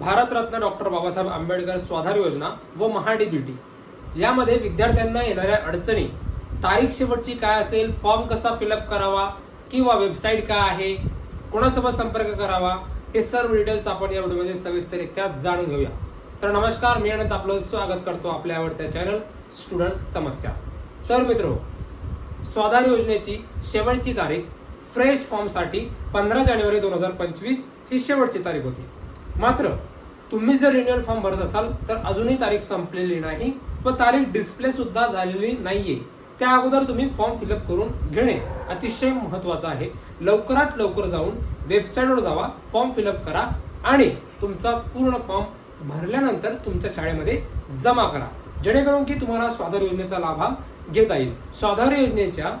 Bharat Ratna doctor Babasaheb Ambedkar Swadhar योजना व महाडीबीटी यामध्ये विद्यार्थ्यांना येणाऱ्या अडचणी तारीख शेवटची काय असेल फॉर्म कसा फिलअप करावा किंवा वेबसाईट काय आहे कोणासोबत संपर्क करावा हे सर्व डिटेल्स आपण या व्हिडिओमध्ये सविस्तरित्या जाणून घेऊया. तर नमस्कार मी अनंत आपलं स्वागत करतो आपल्या आवडत्या चॅनल स्टुडंट समस्या. तर मित्र स्वाधार योजनेची शेवटची तारीख फ्रेश फॉर्मसाठी पंधरा जानेवारी दोन हजार पंचवीस ही शेवटची तारीख होती. मात्र तुम्ही जर रिन्युअल फॉर्म भरत असाल तर अजूनही तारीख संपलेली नाही व तारीख डिस्प्ले सुद्धा झालेली नाहीये. त्या अगोदर तुम्ही फॉर्म फिलअप करून घेणे अतिशय महत्वाचं आहे. लवकरात लवकर जाऊन वेबसाईटवर जावा फॉर्म फिलअप करा आणि तुमचा पूर्ण फॉर्म भरल्यानंतर तुमच्या शाळेमध्ये जमा करा. जेणेकरून की तुम्हाला स्वाधार योजनेचा लाभ हा घेता येईल. स्वाधार योजनेच्या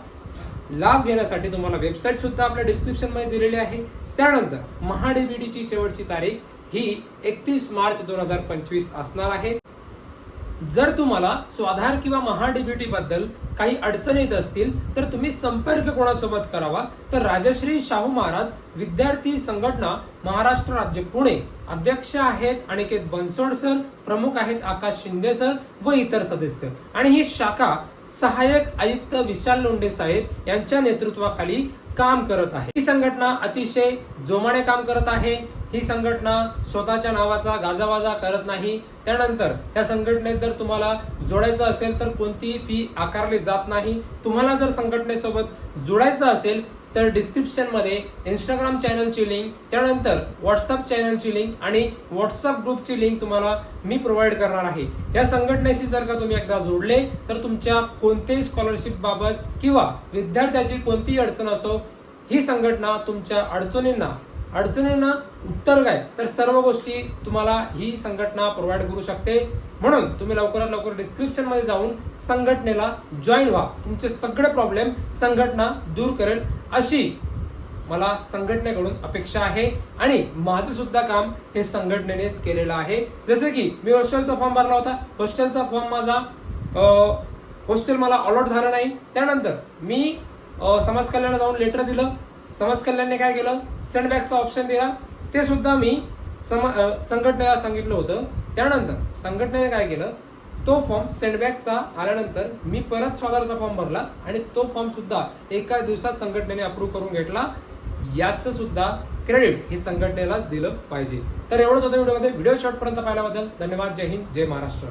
लाभ घेण्यासाठी तुम्हाला वेबसाईट सुद्धा आपल्या डिस्क्रिप्शनमध्ये दिलेली आहे. त्यानंतर महाडीबीडीची शेवटची तारीख ही एकतीस मार्च दोन हजार पंचवीस असणार आहे. जर तुम्हाला स्वाधार किंवा महाडीबीटी बद्दल काही अडचण येत असतील तर तुम्ही संपर्क कोणासोबत करावा? तर राजश्री शाहू महाराज विद्यार्थी संघटना महाराष्ट्र राज्य पुणे. अध्यक्ष आहेत अनिकेत बनसोड सर प्रमुख आहेत आकाश शिंदे सर व इतर सदस्य. आणि ही शाखा सहाय्यक आयुक्त विशाल लोंढे साहेब यांच्या नेतृत्वाखाली काम करत आहे. ही संघटना अतिशय जोमाने काम करत आहे. ही संघटना स्वतःच्या नावाचा गाजावाजा करत नाही. त्यानंतर या संघटनेत जर तुम्हाला जोडायचं असेल तर कोणतीही फी आकारली जात नाही. तुम्हाला जर संघटनेसोबत जोडायचं असेल तर डिस्क्रिप्शनमध्ये इंस्टाग्राम चॅनलची लिंक त्यानंतर व्हॉट्सअप चॅनलची लिंक आणि व्हॉट्सअप ग्रुपची लिंक तुम्हाला मी प्रोव्हाइड करणार आहे. या संघटनेशी जर का तुम्ही एकदा जोडले तर तुमच्या कोणत्याही स्कॉलरशिप बाबत किंवा विद्यार्थ्याची कोणतीही अडचण असो ही संघटना तुमच्या अडचणींना अडचणींना उत्तर काय? तर सर्व गोष्टी तुम्हाला ही संघटना प्रोव्हाइड करू शकते. म्हणून तुम्ही लवकरात लवकर डिस्क्रिप्शनमध्ये जाऊन संघटनेला जॉईन व्हा. तुमचे सगळे प्रॉब्लेम संघटना दूर करेल अशी मला संघटनेकडून अपेक्षा आहे. आणि माझं सुद्धा काम हे संघटनेनेच केलेलं आहे. जसे की मी हॉस्टेलचा फॉर्म भरला होता. हॉस्टेलचा फॉर्म माझा हॉस्टेल मला अलॉट झालं नाही. त्यानंतर मी समाज कल्याणाला जाऊन लेटर दिलं. समाज कल्याणने काय केलं? सेंड बॅकचा ऑप्शन दिला. ते सुद्धा मी सम संघटनेला सांगितलं होतं. त्यानंतर संघटनेने काय केलं? तो फॉर्म सेंडबॅकचा आल्यानंतर मी परत सॉलरचा फॉर्म भरला आणि तो फॉर्म सुद्धा एका दिवसात संघटनेने अप्रूव्ह करून घेतला. याचं सुद्धा क्रेडिट हे संघटनेलाच दिलं पाहिजे. तर एवढंच होतं व्हिडिओमध्ये. व्हिडिओ शॉर्टपर्यंत पाहिल्याबद्दल धन्यवाद. जय हिंद. जय महाराष्ट्र.